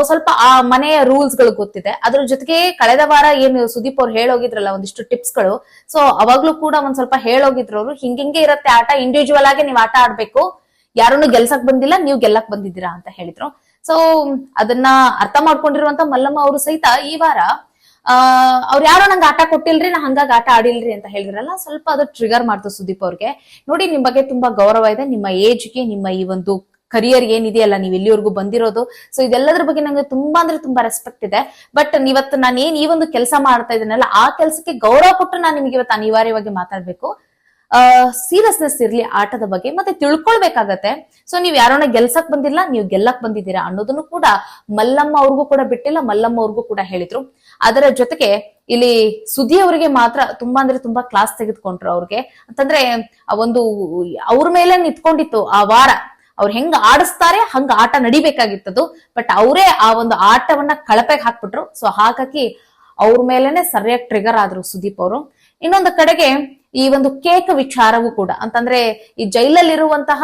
ಸ್ವಲ್ಪ ಆ ಮನೆಯ ರೂಲ್ಸ್ಗಳು ಗೊತ್ತಿದೆ. ಅದ್ರ ಜೊತೆಗೆ ಕಳೆದ ವಾರ ಏನು ಸುದೀಪ್ ಅವ್ರು ಹೇಳೋಗಿದ್ರಲ್ಲ, ಒಂದಿಷ್ಟು ಟಿಪ್ಸ್ಗಳು. ಸೊ ಅವಾಗ್ಲೂ ಕೂಡ ಒಂದ್ ಸ್ವಲ್ಪ ಹೇಳೋಗಿದ್ರು ಅವರು ಹಿಂಗಿಂಗೆ ಇರತ್ತೆ ಆಟ ಇಂಡಿವಿಜುವಲ್ ಆಗಿ ನೀವು ಆಟ ಆಡ್ಬೇಕು. ಯಾರನ್ನು ಗೆಲ್ಸಕ್ ಬಂದಿಲ್ಲ, ನೀವು ಗೆಲ್ಲಕ್ ಬಂದಿದ್ದೀರಾ? ಅಂತ ಹೇಳಿದ್ರು. ಸೊ ಅದನ್ನ ಅರ್ಥ ಮಾಡ್ಕೊಂಡಿರುವಂತ ಮಲ್ಲಮ್ಮ ಅವರು ಸಹಿತ ಈ ವಾರ ಅವ್ರು ಯಾರೋ ನಂಗೆ ಆಟ ಕೊಟ್ಟಿಲ್ರಿ, ನಾ ಹಂಗಾಗಿ ಆಟ ಆಡಿಲ್ರಿ ಅಂತ ಹೇಳಿದ್ರಲ್ಲ, ಸ್ವಲ್ಪ ಅದು ಟ್ರಿಗರ್ ಮಾಡ್ತು ಸುದೀಪ್ ಅವ್ರಿಗೆ. ನೋಡಿ, ನಿಮ್ ಬಗ್ಗೆ ತುಂಬಾ ಗೌರವ ಇದೆ, ನಿಮ್ಮ ಏಜ್ಗೆ ನಿಮ್ಮ ಈ ಒಂದು ಕರಿಯರ್ ಏನಿದೆಯಲ್ಲ, ನೀವು ಇಲ್ಲಿವರೆಗೂ ಬಂದಿರೋದು. ಸೊ ಇದೆಲ್ಲದ್ರ ಬಗ್ಗೆ ನಂಗೆ ತುಂಬಾ ಅಂದ್ರೆ ತುಂಬಾ ರೆಸ್ಪೆಕ್ಟ್ ಇದೆ. ಬಟ್ ಇವತ್ತು ನಾನು ಏನ್ ಈ ಒಂದು ಕೆಲಸ ಮಾಡ್ತಾ ಇದ್ದೀನಲ್ಲ, ಆ ಕೆಲಸಕ್ಕೆ ಗೌರವ ಕೊಟ್ಟು ನಾನು ನಿಮ್ಗೆ ಇವತ್ತು ಅನಿವಾರ್ಯವಾಗಿ ಮಾತಾಡ್ಬೇಕು. ಸೀರಿಯಸ್ನೆಸ್ ಇರ್ಲಿ ಆಟದ ಬಗ್ಗೆ ಮತ್ತೆ ತಿಳ್ಕೊಳ್ಬೇಕಾಗತ್ತೆ. ಸೊ ನೀವ್ ಯಾರೋನ ಗೆಲ್ಸಕ್ ಬಂದಿಲ್ಲ, ನೀವು ಗೆಲ್ಲಕ್ ಬಂದಿದ್ದೀರಾ ಅನ್ನೋದನ್ನು ಕೂಡ ಮಲ್ಲಮ್ಮ ಅವ್ರಿಗೂ ಕೂಡ ಬಿಟ್ಟಿಲ್ಲ, ಮಲ್ಲಮ್ಮ ಅವ್ರಿಗೂ ಕೂಡ ಹೇಳಿದ್ರು. ಅದರ ಜೊತೆಗೆ ಇಲ್ಲಿ ಸುದಿ ಅವರಿಗೆ ಮಾತ್ರ ತುಂಬಾ ಅಂದ್ರೆ ತುಂಬಾ ಕ್ಲಾಸ್ ತೆಗೆದುಕೊಂಡ್ರು ಅವ್ರಿಗೆ. ಅಂತಂದ್ರೆ ಒಂದು ಅವ್ರ ಮೇಲೆ ನಿಂತ್ಕೊಂಡಿತ್ತು ಆ ವಾರ. ಅವ್ರು ಹೆಂಗ್ ಆಡಿಸ್ತಾರೆ, ಹಂಗ ಆಟ ನಡಿಬೇಕಾಗಿತ್ತದು. ಬಟ್ ಅವರೇ ಆ ಒಂದು ಆಟವನ್ನ ಕಳಪೆಗೆ ಹಾಕ್ಬಿಟ್ರು. ಸೊ ಹಾಗಾಗಿ ಅವ್ರ ಮೇಲೆನೆ ಸರಿಯಾಗಿ ಟ್ರಿಗರ್ ಆದ್ರು ಸುದೀಪ್ ಅವರು. ಇನ್ನೊಂದು ಕಡೆಗೆ ಈ ಒಂದು ಕೇಕ್ ವಿಚಾರವೂ ಕೂಡ. ಅಂತಂದ್ರೆ ಈ ಜೈಲಲ್ಲಿರುವಂತಹ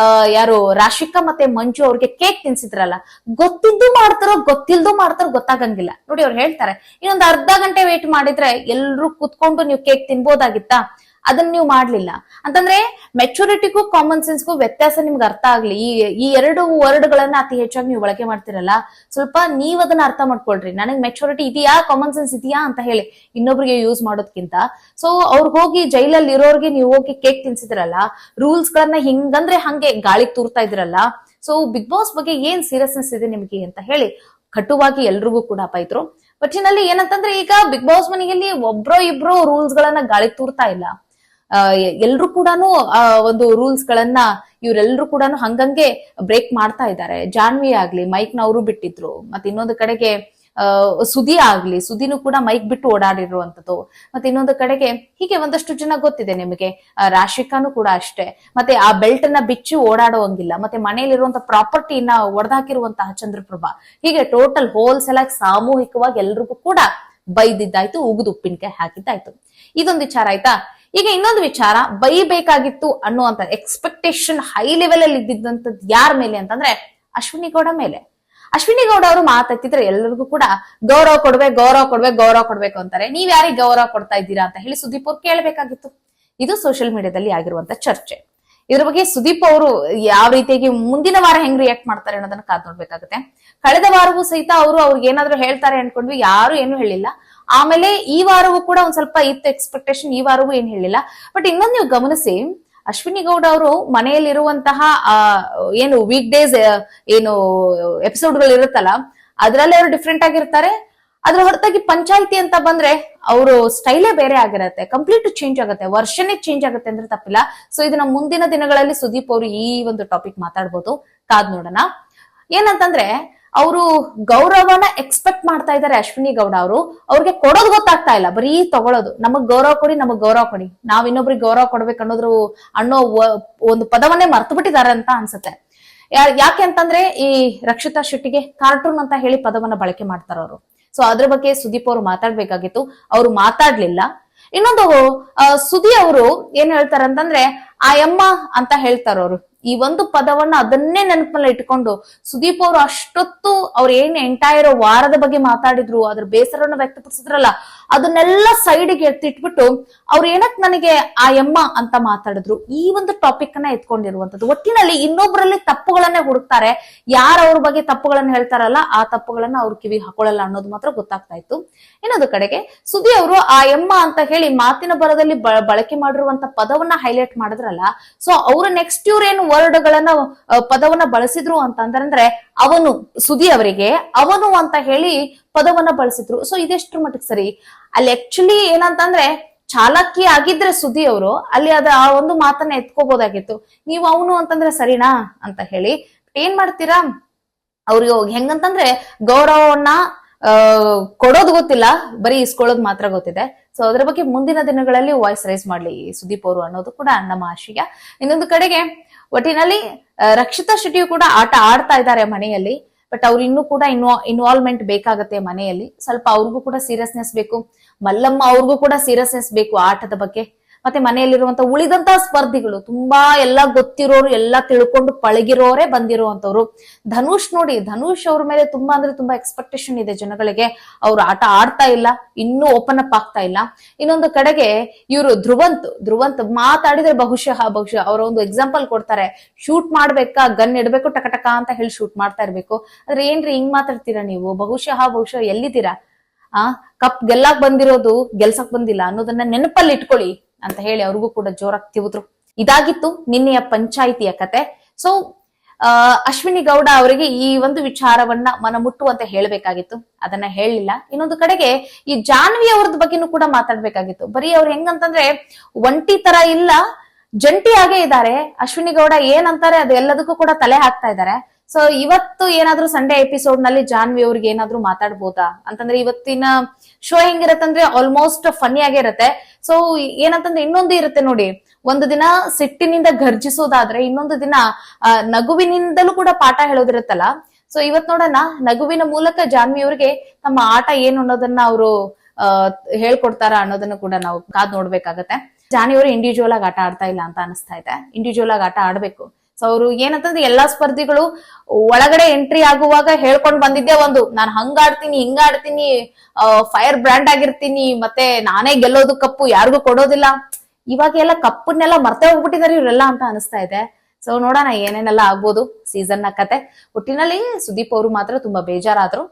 ಅಹ್ ಯಾರು ರಾಶಿಕಾ ಮತ್ತೆ ಮಂಜು ಅವ್ರಿಗೆ ಕೇಕ್ ತಿನ್ಸಿದ್ರಲ್ಲ, ಗೊತ್ತಿದ್ದು ಮಾಡ್ತಾರೋ ಗೊತ್ತಿಲ್ದು ಮಾಡ್ತಾರೋ ಗೊತ್ತಾಗಂಗಿಲ್ಲ. ನೋಡಿ ಅವ್ರು ಹೇಳ್ತಾರೆ, ಇನ್ನೊಂದು ಅರ್ಧ ಗಂಟೆ ವೇಟ್ ಮಾಡಿದ್ರೆ ಎಲ್ರು ಕುತ್ಕೊಂಡು ನೀವು ಕೇಕ್ ತಿನ್ಬೋದಾಗಿತ್ತಾ? ಅದನ್ನ ನೀವು ಮಾಡ್ಲಿಲ್ಲ. ಅಂತಂದ್ರೆ ಮೆಚುರಿಟಿಗೂ ಕಾಮನ್ ಸೆನ್ಸ್ಗೂ ವ್ಯತ್ಯಾಸ ನಿಮ್ಗೆ ಅರ್ಥ ಆಗ್ಲಿ. ಈ ಈ ಎರಡು ವರ್ಡ್ಗಳನ್ನ ಅತಿ ಹೆಚ್ಚಾಗಿ ನೀವು ಬಳಕೆ ಮಾಡ್ತಿರಲ್ಲ. ಸ್ವಲ್ಪ ನೀವ್ ಅದನ್ನ ಅರ್ಥ ಮಾಡ್ಕೊಳ್ರಿ. ನನಗೆ ಮೆಚುರಿಟಿ ಇದೆಯಾ ಕಾಮನ್ ಸೆನ್ಸ್ ಇದೆಯಾ ಅಂತ ಹೇಳಿ ಇನ್ನೊಬ್ರಿಗೆ ಯೂಸ್ ಮಾಡೋದ್ಕಿಂತ. ಸೊ ಅವ್ರಿಗೆ ಹೋಗಿ ಜೈಲಲ್ಲಿ ಇರೋರ್ಗೆ ನೀವು ಹೋಗಿ ಕೇಕ್ ತಿನ್ಸಿದ್ರಲ್ಲ ರೂಲ್ಸ್ ಗಳನ್ನ ಹಿಂಗಂದ್ರೆ ಹಂಗೆ ಗಾಳಿಗೆ ತೂರ್ತಾ ಇದ್ರಲ್ಲ. ಸೊ ಬಿಗ್ ಬಾಸ್ ಬಗ್ಗೆ ಏನ್ ಸೀರಿಯಸ್ನೆಸ್ ಇದೆ ನಿಮಗೆ ಅಂತ ಹೇಳಿ ಕಟುವಾಗಿ ಎಲ್ರಿಗೂ ಕೂಡ ಬೈದ್ರು ಒಟ್ಟಿನಲ್ಲಿ ಏನಂತಂದ್ರೆ ಈಗ ಬಿಗ್ ಬಾಸ್ ಮನೆಯಲ್ಲಿ ಒಬ್ರೋ ಇಬ್ರೋ ರೂಲ್ಸ್ ಗಳನ್ನ ಗಾಳಿ ತೂರ್ತಾ ಇಲ್ಲ. ಎಲ್ರು ಕೂಡ ಒಂದು ರೂಲ್ಸ್ ಗಳನ್ನ ಇವರೆಲ್ಲರೂ ಕೂಡ ಹಂಗಂಗೆ ಬ್ರೇಕ್ ಮಾಡ್ತಾ ಇದ್ದಾರೆ. ಜಾನ್ವಿ ಆಗ್ಲಿ ಮೈಕ್ ನವರು ಬಿಟ್ಟಿದ್ರು, ಮತ್ತೆ ಇನ್ನೊಂದು ಕಡೆಗೆ ಸುದಿ ಆಗ್ಲಿ ಸುದಿನೂ ಕೂಡ ಮೈಕ್ ಬಿಟ್ಟು ಓಡಾಡಿರುವಂತದ್ದು ಮತ್ತೆ ಇನ್ನೊಂದು ಕಡೆಗೆ ಹೀಗೆ ಒಂದಷ್ಟು ಜನ ಗೊತ್ತಿದೆ ನಿಮಗೆ ರಾಶಿಕಾನು ಕೂಡ ಅಷ್ಟೇ. ಮತ್ತೆ ಆ ಬೆಲ್ಟ್ ಅನ್ನ ಬಿಚ್ಚಿ ಓಡಾಡುವಂಗಿಲ್ಲ. ಮತ್ತೆ ಮನೆಯಲ್ಲಿರುವಂತ ಪ್ರಾಪರ್ಟಿನ ಒಡೆದಾಕಿರುವಂತಹ ಚಂದ್ರಪ್ರಭಾ, ಹೀಗೆ ಟೋಟಲ್ ಹೋಲ್ಸೇಲ್ ಆಗಿ ಸಾಮೂಹಿಕವಾಗಿ ಎಲ್ರಿಗೂ ಕೂಡ ಬೈದಿದ್ದಾಯ್ತು, ಉಗಿದು ಉಪ್ಪಿನಕಾಯಿ ಹಾಕಿದ್ದಾಯ್ತು. ಇದೊಂದು ವಿಚಾರ ಆಯ್ತಾ? ಈಗ ಇನ್ನೊಂದು ವಿಚಾರ, ಬೈಬೇಕಾಗಿತ್ತು ಅನ್ನುವಂತ ಎಕ್ಸ್ಪೆಕ್ಟೇಷನ್ ಹೈ ಲೆವೆಲ್ ಅಲ್ಲಿ ಇದ್ದಿದ್ದಂಥದ್ದು ಯಾರ ಮೇಲೆ ಅಂತಂದ್ರೆ ಅಶ್ವಿನಿ ಗೌಡ ಮೇಲೆ. ಅಶ್ವಿನಿ ಗೌಡ ಅವರು ಮಾತಾಡ್ತಿದ್ರೆ ಎಲ್ಲರಿಗೂ ಕೂಡ ಗೌರವ ಕೊಡ್ಬೇಕು ಗೌರವ ಕೊಡ್ಬೇಕು ಗೌರವ ಕೊಡ್ಬೇಕು ಅಂತಾರೆ. ನೀವ್ ಯಾರಿಗೆ ಗೌರವ ಕೊಡ್ತಾ ಇದ್ದೀರಾ ಅಂತ ಹೇಳಿ ಸುದೀಪ್ ಅವ್ರು ಕೇಳಬೇಕಾಗಿತ್ತು. ಇದು ಸೋಷಿಯಲ್ ಮೀಡಿಯಾದಲ್ಲಿ ಆಗಿರುವಂತ ಚರ್ಚೆ. ಇದ್ರ ಬಗ್ಗೆ ಸುದೀಪ್ ಅವರು ಯಾವ ರೀತಿಯಾಗಿ ಮುಂದಿನ ವಾರ ಹೆಂಗ್ ರಿಯಾಕ್ಟ್ ಮಾಡ್ತಾರೆ ಅನ್ನೋದನ್ನ ಕಾದ್ ನೋಡ್ಬೇಕಾಗುತ್ತೆ. ಕಳೆದ ವಾರವೂ ಸಹಿತ ಅವರು ಅವ್ರಿಗೆ ಏನಾದ್ರು ಹೇಳ್ತಾರೆ ಅನ್ಕೊಂಡ್ವಿ, ಯಾರು ಏನು ಹೇಳಿಲ್ಲ. ಆಮೇಲೆ ಈ ವಾರವೂ ಕೂಡ ಒಂದ್ ಸ್ವಲ್ಪ ಇತ್ತು ಎಕ್ಸ್ಪೆಕ್ಟೇಷನ್ ಈ ವಾರವೂ ಏನ್ ಹೇಳಿಲ್ಲ ಬಟ್ ಇನ್ನೊಂದು ನೀವು ಗಮನಿಸಿ, ಅಶ್ವಿನಿ ಗೌಡ ಅವರು ಮನೆಯಲ್ಲಿರುವಂತಹ ಏನು ವೀಕ್ ಡೇಸ್ ಏನು ಎಪಿಸೋಡ್ಗಳು ಇರುತ್ತಲ್ಲ ಅದ್ರಲ್ಲೇ ಅವರು ಡಿಫ್ರೆಂಟ್ ಆಗಿರ್ತಾರೆ. ಅದ್ರ ಹೊರತಾಗಿ ಪಂಚಾಯತಿ ಅಂತ ಬಂದ್ರೆ ಅವರು ಸ್ಟೈಲೇ ಬೇರೆ ಆಗಿರತ್ತೆ. ಕಂಪ್ಲೀಟ್ ಚೇಂಜ್ ಆಗುತ್ತೆ. ವರ್ಷನೇ ಚೇಂಜ್ ಆಗುತ್ತೆ ಅಂದ್ರೆ ತಪ್ಪಿಲ್ಲ. ಸೊ ಇದನ್ನ ಮುಂದಿನ ದಿನಗಳಲ್ಲಿ ಸುದೀಪ್ ಅವರು ಈ ಒಂದು ಟಾಪಿಕ್ ಮಾತಾಡ್ಬೋದು. ಕಾದ್ ನೋಡೋಣ. ಏನಂತಂದ್ರೆ ಅವರು ಗೌರವನ ಎಕ್ಸ್ಪೆಕ್ಟ್ ಮಾಡ್ತಾ ಇದ್ದಾರೆ ಅಶ್ವಿನಿ ಗೌಡ ಅವರು. ಅವ್ರಿಗೆ ಕೊಡೋದು ಗೊತ್ತಾಗ್ತಾ ಇಲ್ಲ. ಬರೀ ತಗೊಳ್ಳೋದು ನಮಗ್ ಗೌರವ ಕೊಡಿ, ನಮಗ್ ಗೌರವ ಕೊಡಿ. ನಾವ್ ಇನ್ನೊಬ್ರಿಗೆ ಗೌರವ ಕೊಡ್ಬೇಕು ಅನ್ನೋದ್ರು ಅನ್ನೋ ಒಂದು ಪದವನ್ನೇ ಮರ್ತು ಬಿಟ್ಟಿದ್ದಾರೆ ಅಂತ ಅನ್ಸುತ್ತೆ. ಯಾಕೆ ಅಂತಂದ್ರೆ ಈ ರಕ್ಷಿತಾ ಶೆಟ್ಟಿಗೆ ಕಾರ್ಟೂನ್ ಅಂತ ಹೇಳಿ ಪದವನ್ನ ಬಳಕೆ ಮಾಡ್ತಾರ ಅವರು. ಸೊ ಅದ್ರ ಬಗ್ಗೆ ಸುದೀಪ್ ಅವರು ಮಾತಾಡ್ಬೇಕಾಗಿತ್ತು. ಅವರು ಮಾತಾಡ್ಲಿಲ್ಲ. ಇನ್ನೊಂದು ಸುದಿ ಅವರು ಏನ್ ಹೇಳ್ತಾರಂತಂದ್ರೆ, ಆ ಎಮ್ಮ ಅಂತ ಹೇಳ್ತಾರ ಅವರು. ಈ ಒಂದು ಪದವನ್ನ ಅದನ್ನೇ ನೆನಪಲ್ಲಿ ಇಟ್ಕೊಂಡು ಸುದೀಪ್ ಅವರು ಅಷ್ಟೊತ್ತು ಅವ್ರ ಏನ್ ಎಂಟೈರ್ ವಾರದ ಬಗ್ಗೆ ಮಾತಾಡಿದ್ರು, ಅದ್ರ ಬೇಸರವನ್ನು ವ್ಯಕ್ತಪಡಿಸಿದ್ರಲ್ಲ, ಅದನ್ನೆಲ್ಲ ಸೈಡ್ಗೆ ಎತ್ತಿಟ್ಬಿಟ್ಟು ಅವ್ರು ಏನಕ್ ನನಗೆ ಆ ಎಮ್ಮ ಅಂತ ಮಾತಾಡಿದ್ರು? ಈ ಒಂದು ಟಾಪಿಕ್ ಅನ್ನ ಎತ್ಕೊಂಡಿರುವಂತದ್ದು ಒಟ್ಟಿನಲ್ಲಿ ಇನ್ನೊಬ್ಬರಲ್ಲಿ ತಪ್ಪುಗಳನ್ನೇ ಹುಡುಕ್ತಾರೆ. ಯಾರು ಅವ್ರ ಬಗ್ಗೆ ತಪ್ಪುಗಳನ್ನ ಹೇಳ್ತಾರಲ್ಲ, ಆ ತಪ್ಪುಗಳನ್ನ ಅವ್ರ ಕಿವಿ ಹಾಕೊಳ್ಳಲ್ಲ ಅನ್ನೋದು ಮಾತ್ರ ಗೊತ್ತಾಗ್ತಾ ಇತ್ತು. ಇನ್ನೊಂದು ಕಡೆಗೆ ಸುದಿ ಅವರು ಆ ಎಮ್ಮ ಅಂತ ಹೇಳಿ ಮಾತಿನ ಬರದಲ್ಲಿ ಬಳಕೆ ಮಾಡಿರುವಂತ ಪದವನ್ನ ಹೈಲೈಟ್ ಮಾಡಿದ್ರಲ್ಲ, ಸೊ ಅವರು ನೆಕ್ಸ್ಟ್ ಇವ್ರ ಏನು ವರ್ಡ್ ಗಳನ್ನ ಪದವನ್ನ ಬಳಸಿದ್ರು ಅಂತ ಅಂದ್ರೆ ಅವನು ಸುದಿ ಅವರಿಗೆ, ಅವನು ಅಂತ ಹೇಳಿ ಪದವನ್ನ ಬಳಸಿದ್ರು. ಸೊ ಇದೆಷ್ಟ್ರ ಮಟ್ಟಿಗೆ ಸರಿ? ಅಲ್ಲಿ ಆಕ್ಚುಲಿ ಏನಂತಂದ್ರೆ ಚಾಲಕಿ ಆಗಿದ್ರೆ ಸುದ್ದಿ ಅವರು, ಅಲ್ಲಿ ಅದ ಆ ಒಂದು ಮಾತನ್ನ ಎತ್ಕೋಬಹುದಾಗಿತ್ತು ನೀವು ಅವನು ಅಂತಂದ್ರೆ ಸರಿನಾ ಅಂತ ಹೇಳಿ, ಏನ್ ಮಾಡ್ತೀರಾ? ಅವ್ರಿಗೆ ಹೆಂಗಂತಂದ್ರೆ ಗೌರವವನ್ನ, ಆ, ಕೊಡೋದು ಗೊತ್ತಿಲ್ಲ, ಬರೀ ಇಸ್ಕೊಳ್ಳೋದು ಮಾತ್ರ ಗೊತ್ತಿದೆ. ಸೊ ಅದ್ರ ಬಗ್ಗೆ ಮುಂದಿನ ದಿನಗಳಲ್ಲಿ ವಾಯ್ಸ್ ರೈಸ್ ಮಾಡ್ಲಿ ಸುದೀಪ್ ಅವರು ಅನ್ನೋದು ಕೂಡ ನಮ್ಮ ಆಶಯ. ಇನ್ನೊಂದು ಕಡೆಗೆ, ಒಟ್ಟಿನಲ್ಲಿ ರಕ್ಷಿತಾ ಶೆಟ್ಟಿಯು ಕೂಡ ಆಟ ಆಡ್ತಾ ಇದ್ದಾರೆ ಮನೆಯಲ್ಲಿ. ಬಟ್ ಅವ್ರು ಇನ್ನೂ ಕೂಡ ಇನ್ವಾ ಇನ್ವಾಲ್ವ್ಮೆಂಟ್ ಬೇಕಾಗತ್ತೆ ಮನೆಯಲ್ಲಿ. ಸ್ವಲ್ಪ ಅವ್ರಿಗೂ ಕೂಡ ಸೀರಿಯಸ್ನೆಸ್ ಬೇಕು. ಮಲ್ಲಮ್ಮ ಅವ್ರಿಗೂ ಕೂಡ ಸೀರಿಯಸ್ನೆಸ್ ಬೇಕು ಆಟದ ಬಗ್ಗೆ. ಮತ್ತೆ ಮನೆಯಲ್ಲಿರುವಂತ ಉಳಿದಂತ ಸ್ಪರ್ಧಿಗಳು, ತುಂಬಾ ಎಲ್ಲ ಗೊತ್ತಿರೋರು, ಎಲ್ಲ ತಿಳ್ಕೊಂಡು ಪಳಗಿರೋರೇ ಬಂದಿರುವಂತವ್ರು. ಧನುಷ್ ನೋಡಿ, ಧನುಷ್ ಅವ್ರ ಮೇಲೆ ತುಂಬಾ ಅಂದ್ರೆ ತುಂಬಾ ಎಕ್ಸ್ಪೆಕ್ಟೇಷನ್ ಇದೆ ಜನಗಳಿಗೆ. ಅವ್ರು ಆಟ ಆಡ್ತಾ ಇಲ್ಲ, ಇನ್ನೂ ಓಪನ್ ಅಪ್ ಆಗ್ತಾ ಇಲ್ಲ. ಇನ್ನೊಂದು ಕಡೆಗೆ ಇವರು ಧ್ರುವಂತ್ ಧ್ರುವಂತ್ ಮಾತಾಡಿದ್ರೆ ಬಹುಶಃ ಬಹುಶಃ ಅವರ ಒಂದು ಎಕ್ಸಾಂಪಲ್ ಕೊಡ್ತಾರೆ. ಶೂಟ್ ಮಾಡ್ಬೇಕಾ? ಗನ್ ಇಡ್ಬೇಕು, ಟಕ ಟಕ ಅಂತ ಹೇಳಿ ಶೂಟ್ ಮಾಡ್ತಾ ಇರ್ಬೇಕು. ಆದ್ರೆ ಏನ್ರಿ ಹಿಂಗ್ ಮಾತಾಡ್ತೀರಾ ನೀವು? ಬಹುಶಃ ಬಹುಶಃ ಎಲ್ಲಿದ್ದೀರಾ? ಆ ಕಪ್ ಗೆಲ್ಲಾಕ್ ಬಂದಿರೋದು, ಗೆಲ್ಸಕ್ ಬಂದಿಲ್ಲ ಅನ್ನೋದನ್ನ ನೆನಪಲ್ಲಿ ಇಟ್ಕೊಳ್ಳಿ. ಅಂತ ಹೇಳಿ ಅವ್ರಿಗೂ ಕೂಡ ಜೋರಾಗಿ ತಿವಿದ್ರು ಇದಾಗಿತ್ತು ನಿನ್ನೆಯ ಪಂಚಾಯಿತಿಯ ಕತೆ. ಸೊ ಅಶ್ವಿನಿ ಗೌಡ ಅವರಿಗೆ ಈ ಒಂದು ವಿಚಾರವನ್ನ ಮನ ಮುಟ್ಟುವಂತೆ ಹೇಳಬೇಕಾಗಿತ್ತು. ಅದನ್ನ ಹೇಳಲಿಲ್ಲ ಇನ್ನೊಂದು ಕಡೆಗೆ ಈ ಜಾನ್ವಿ ಅವ್ರದ್ ಬಗ್ಗೆನೂ ಕೂಡ ಮಾತಾಡ್ಬೇಕಾಗಿತ್ತು. ಬರೀ ಅವ್ರು ಹೆಂಗಂತಂದ್ರೆ ಒಂಟಿ ತರ ಇಲ್ಲ ಜಂಟಿಯಾಗೇ ಇದ್ದಾರೆ. ಅಶ್ವಿನಿ ಗೌಡ ಏನಂತಾರೆ ಅದು ಎಲ್ಲದಕ್ಕೂ ಕೂಡ ತಲೆ ಹಾಕ್ತಾ ಇದ್ದಾರೆ. ಸೊ ಇವತ್ತು ಏನಾದ್ರೂ ಸಂಡೇ ಎಪಿಸೋಡ್ನಲ್ಲಿ ಜಾನ್ವಿ ಅವ್ರಿಗೆ ಏನಾದ್ರೂ ಮಾತಾಡ್ಬೋದಾ? ಅಂತಂದ್ರೆ ಇವತ್ತಿನ ಶೋ ಹೆಂಗಿರತ್ತಂದ್ರೆ ಆಲ್ಮೋಸ್ಟ್ ಫನ್ನಿ ಆಗೇ ಇರುತ್ತೆ. ಸೊ ಏನಂತಂದ್ರೆ ಇನ್ನೊಂದು ಇರುತ್ತೆ ನೋಡಿ, ಒಂದು ದಿನ ಸಿಟ್ಟಿನಿಂದ ಗರ್ಜಿಸೋದಾದ್ರೆ ಇನ್ನೊಂದು ದಿನ ನಗುವಿನಿಂದಲೂ ಕೂಡ ಪಾಠ ಹೇಳೋದಿರುತ್ತಲ್ಲ. ಸೊ ಇವತ್ ನೋಡೋಣ, ನಗುವಿನ ಮೂಲಕ ಜಾನ್ವಿ ಅವ್ರಿಗೆ ತಮ್ಮ ಆಟ ಏನು ಅನ್ನೋದನ್ನ ಅವರು ಹೇಳ್ಕೊಡ್ತಾರ ಅನ್ನೋದನ್ನ ಕೂಡ ನಾವು ಕಾದ್ ನೋಡ್ಬೇಕಾಗತ್ತೆ. ಜಾನ್ವಿ ಅವರು ಇಂಡಿವಿಜುವಲ್ ಆಗಿ ಆಟ ಆಡ್ತಾ ಇಲ್ಲ ಅಂತ ಅನಿಸ್ತಾ ಇದೆ. ಇಂಡಿವಿಜುವಲ್ ಆಗಿ ಆಟ ಆಡ್ಬೇಕು. ಸೊ ಅವರು ಏನಂತಂದ್ರೆ ಎಲ್ಲಾ ಸ್ಪರ್ಧಿಗಳು ಒಳಗಡೆ ಎಂಟ್ರಿ ಆಗುವಾಗ ಹೇಳ್ಕೊಂಡ್ ಬಂದಿದ್ದೆ ಒಂದು. ನಾನು ಹಂಗಾಡ್ತೀನಿ ಹಿಂಗಾಡ್ತೀನಿ ಫೈರ್ ಬ್ರ್ಯಾಂಡ್ ಆಗಿರ್ತೀನಿ, ಮತ್ತೆ ನಾನೇ ಗೆಲ್ಲೋದು ಕಪ್ಪು, ಯಾರಿಗೂ ಕೊಡೋದಿಲ್ಲ. ಇವಾಗ ಎಲ್ಲ ಕಪ್ಪನ್ನೆಲ್ಲ ಮರ್ತೇ ಹೋಗ್ಬಿಟ್ಟಿದಾರೆ ಇವರೆಲ್ಲ ಅಂತ ಅನಿಸ್ತಾ ಇದೆ. ಸೊ ನೋಡೋಣ ಏನೇನೆಲ್ಲ ಆಗ್ಬೋದು ಸೀಸನ್ನ ಕತೆ. ಒಟ್ಟಿನಲ್ಲಿ ಸುದೀಪ್ ಅವರು ಮಾತ್ರ ತುಂಬಾ ಬೇಜಾರಾದ್ರು.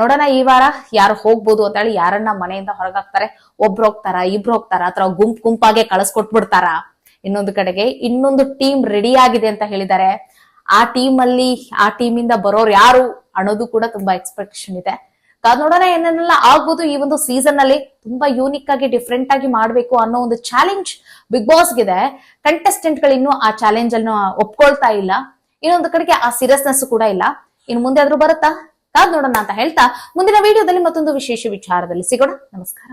ನೋಡೋಣ ಈ ವಾರ ಯಾರು ಹೋಗ್ಬೋದು ಅಂತ ಹೇಳಿ ಯಾರನ್ನ ಮನೆಯಿಂದ ಹೊರಗಾಕ್ತಾರೆ. ಒಬ್ರು ಹೋಗ್ತಾರ, ಇಬ್ರು ಹೋಗ್ತಾರ ಅಥವಾ ಗುಂಪ್ ಗುಂಪಾಗೆ ಕಳಿಸ್ಕೊಟ್ಬಿಡ್ತಾರ? ಇನ್ನೊಂದು ಕಡೆಗೆ ಇನ್ನೊಂದು ಟೀಮ್ ರೆಡಿ ಆಗಿದೆ ಅಂತ ಹೇಳಿದ್ದಾರೆ. ಆ ಟೀಮ್ ಅಲ್ಲಿ, ಆ ಟೀಮ್ ಇಂದ ಬರೋರು ಯಾರು ಅನ್ನೋದು ಕೂಡ ತುಂಬಾ ಎಕ್ಸ್ಪೆಕ್ಟೇಷನ್ ಇದೆ. ಕಾದ್ ನೋಡೋಣ ಏನೇನೆಲ್ಲ ಆಗ್ಬೋದು ಈ ಒಂದು ಸೀಸನ್ ಅಲ್ಲಿ. ತುಂಬಾ ಯೂನಿಕ್ ಆಗಿ ಡಿಫ್ರೆಂಟ್ ಆಗಿ ಮಾಡ್ಬೇಕು ಅನ್ನೋ ಒಂದು ಚಾಲೆಂಜ್ ಬಿಗ್ ಬಾಸ್ ಗಿದೆ. ಕಂಟೆಸ್ಟೆಂಟ್ಗಳು ಇನ್ನು ಆ ಚಾಲೆಂಜ್ ಅನ್ನು ಒಪ್ಕೊಳ್ತಾ ಇಲ್ಲ. ಇನ್ನೊಂದು ಕಡೆಗೆ ಆ ಸೀರಿಯಸ್ನೆಸ್ ಕೂಡ ಇಲ್ಲ. ಇನ್ನು ಮುಂದೆ ಆದ್ರೂ ಬರುತ್ತಾ? ಕಾದ್ ನೋಡೋಣ ಅಂತ ಹೇಳ್ತಾ, ಮುಂದಿನ ವಿಡಿಯೋದಲ್ಲಿ ಮತ್ತೊಂದು ವಿಶೇಷ ವಿಚಾರದಲ್ಲಿ ಸಿಗೋಣ. ನಮಸ್ಕಾರ.